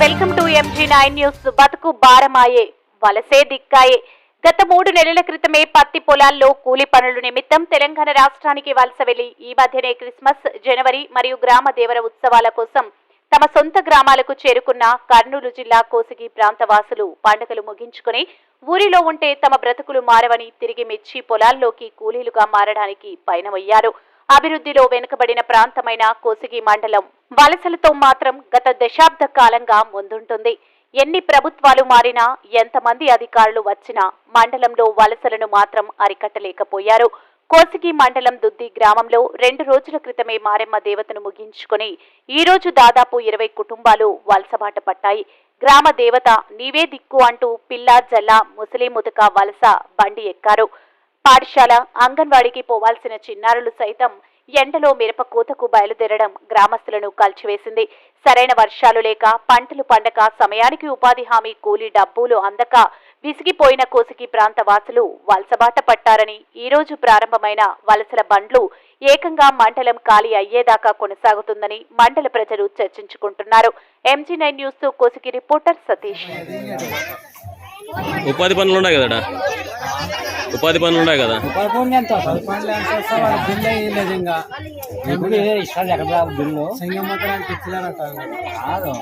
MG nine news బతుకు భారమాయే వలసే దిక్కాయే. గత మూడు నెలల క్రితమే పత్తి పొలాల్లో కూలి పనుల నిమిత్తం తెలంగాణ రాష్ట్రానికి వలస వెళ్ళి ఈ మధ్యనే క్రిస్మస్ జనవరి మరియు గ్రామ దేవర ఉత్సవాల కోసం తమ సొంత గ్రామాలకు చేరుకున్న కర్నూలు జిల్లా కోసిగి ప్రాంతవాసులు పండుగలు ముగించుకుని ఊరిలో ఉంటే తమ బ్రతుకులు మారవని తిరిగి మెచ్చి పొలాల్లోకి కూలీలుగా మారడానికి పయనమయ్యారు. అభివృద్ధిలో వెనుకబడిన ప్రాంతమైన కోసిగి మండలం వలసలతో మాత్రం గత దశాబ్ద కాలంగా ముందుంటుంది. ఎన్ని ప్రభుత్వాలు మారినా ఎంతమంది అధికారులు వచ్చినా మండలంలో వలసలను మాత్రం అరికట్టలేకపోయారు. కోసిగి మండలం దుద్ది గ్రామంలో రెండు రోజుల క్రితమే మారెమ్మ దేవతను ముగించుకుని ఈ రోజు దాదాపు ఇరవై కుటుంబాలు వలసబాట పట్టాయి. గ్రామ దేవత నీవే దిక్కు అంటూ పిల్ల జల్ల ముసలి ముతక వలస బండి ఎక్కారు. పాఠశాల అంగన్వాడికి పోవాల్సిన చిన్నారులు సైతం ఎండలో మిరప కోతకు బయలుదేరడం గ్రామస్తులను కాల్చివేసింది. సరైన వర్షాలు లేక పంటలు పండక సమయానికి ఉపాధి హామీ కూలీ డబ్బులు అందక విసిగిపోయిన కోసికి ప్రాంత వాసులు వలసబాట పట్టారని ఈ రోజు ప్రారంభమైన వలసల బండ్లు ఏకంగా మండలం ఖాళీ అయ్యేదాకా కొనసాగుతుందని మండల ప్రజలు చర్చించుకుంటున్నారు. ఎంజీ నైన్ న్యూస్తో కోసికి రిపోర్టర్ సతీష్. ఉపాధి పనులు ఉన్నాయి కదా ఉపాధి పనులు ఉన్నాయి కదా? పదకొండు ఎంత? పదకొండు ఎంత వస్తే బిల్లు అయ్యలేదు ఇంకా. ఇప్పుడు ఇస్తారు ఎక్కడ బిల్లు? ఇచ్చినారట కాదు.